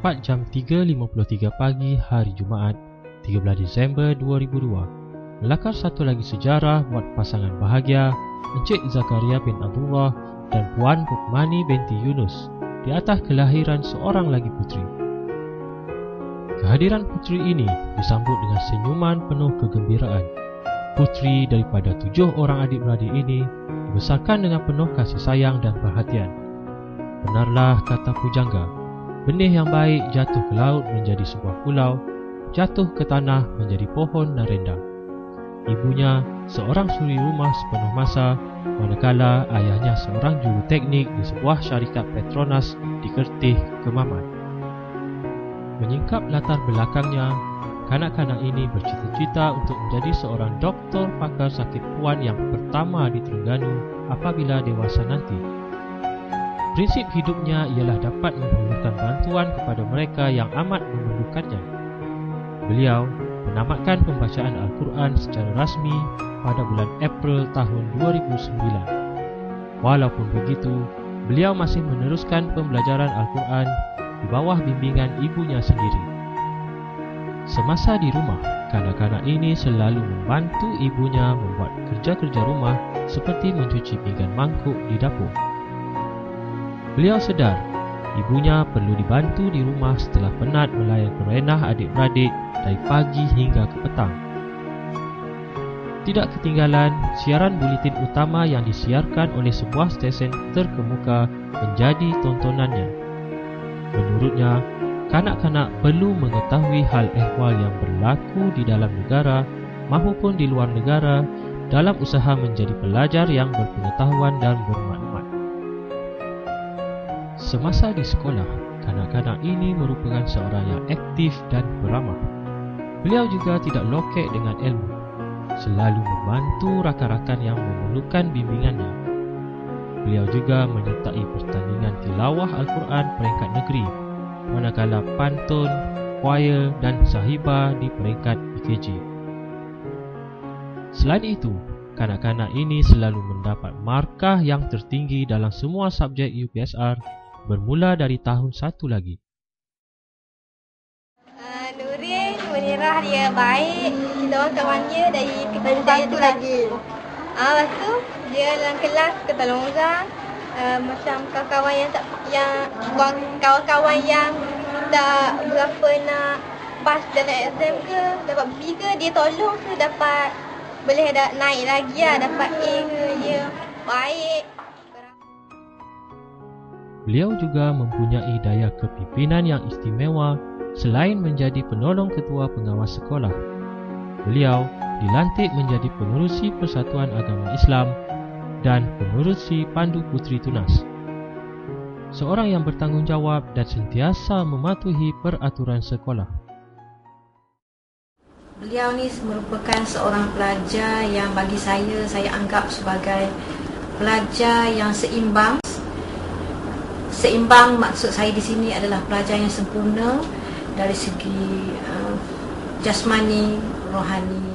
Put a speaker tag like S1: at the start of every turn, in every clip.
S1: Tepat jam 3.53 pagi hari Jumaat 13 Disember 2002 melakar satu lagi sejarah buat pasangan bahagia Encik Zakaria bin Abdullah dan Puan Rukmani binti Yunus di atas kelahiran seorang lagi putri. Kehadiran putri ini disambut dengan senyuman penuh kegembiraan. Putri daripada tujuh orang adik-beradik ini dibesarkan dengan penuh kasih sayang dan perhatian. Benarlah kata pujangga, benih yang baik jatuh ke laut menjadi sebuah pulau, jatuh ke tanah menjadi pohon dan rendang. Ibunya seorang suri rumah sepenuh masa, manakala ayahnya seorang juru teknik di sebuah syarikat Petronas di Kertih, Kemaman. Menyingkap latar belakangnya, kanak-kanak ini bercita-cita untuk menjadi seorang doktor pakar sakit puan yang pertama di Terengganu apabila dewasa nanti. Prinsip hidupnya ialah dapat menghulurkan bantuan kepada mereka yang amat memerlukannya. Beliau menamatkan pembacaan Al-Quran secara rasmi pada bulan April tahun 2009. Walaupun begitu, beliau masih meneruskan pembelajaran Al-Quran di bawah bimbingan ibunya sendiri. Semasa di rumah, kanak-kanak ini selalu membantu ibunya membuat kerja-kerja rumah seperti mencuci pinggan mangkuk di dapur. Beliau sedar ibunya perlu dibantu di rumah setelah penat melayan kerenah adik-beradik dari pagi hingga ke petang. Tidak ketinggalan, siaran buletin utama yang disiarkan oleh sebuah stesen terkemuka menjadi tontonannya. Menurutnya, kanak-kanak perlu mengetahui hal ehwal yang berlaku di dalam negara maupun di luar negara dalam usaha menjadi pelajar yang berpengetahuan dan bermaklumat. Semasa di sekolah, kanak-kanak ini merupakan seorang yang aktif dan beramah. Beliau juga tidak lokek dengan ilmu, selalu membantu rakan-rakan yang memerlukan bimbingannya. Beliau juga menyertai pertandingan tilawah Al-Quran peringkat negeri manakala pantun, choir dan sahiba di peringkat PKG. Selain itu, kanak-kanak ini selalu mendapat markah yang tertinggi dalam semua subjek UPSR bermula dari tahun satu lagi.
S2: Uh, Nurin, Munirah dia baik. Kita orang kawan dia dari kita
S3: tu lagi.
S2: Ah, lepas tu dia dalam kelas ke tolong orang uh, macam kawan-kawan yang tak yang kawan-kawan yang tak berapa nak pas dalam exam ke dapat B ke dia tolong ke dapat boleh ada naik lagi lah dapat A ke ya baik
S1: Beliau juga mempunyai daya kepimpinan yang istimewa selain menjadi penolong ketua pengawas sekolah. Beliau dilantik menjadi pengurusi Persatuan Agama Islam dan pengurusi Pandu Putri Tunas. Seorang yang bertanggungjawab dan sentiasa mematuhi peraturan sekolah.
S3: Beliau ni merupakan seorang pelajar yang bagi saya saya anggap sebagai pelajar yang seimbang. Seimbang maksud saya di sini adalah pelajar yang sempurna dari segi uh, jasmani, rohani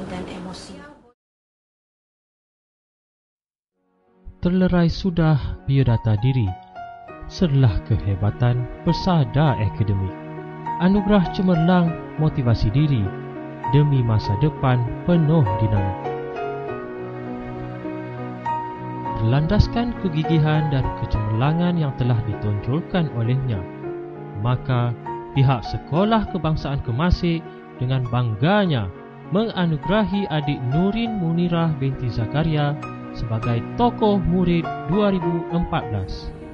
S1: terlerai sudah biodata diri. Serlah kehebatan persada akademik. Anugerah cemerlang motivasi diri demi masa depan penuh dinamik berlandaskan kegigihan dan kecemerlangan yang telah ditonjolkan olehnya maka pihak sekolah kebangsaan kemasik dengan bangganya menganugerahi adik Nurin Munirah binti Zakaria sebagai tokoh murid 2014.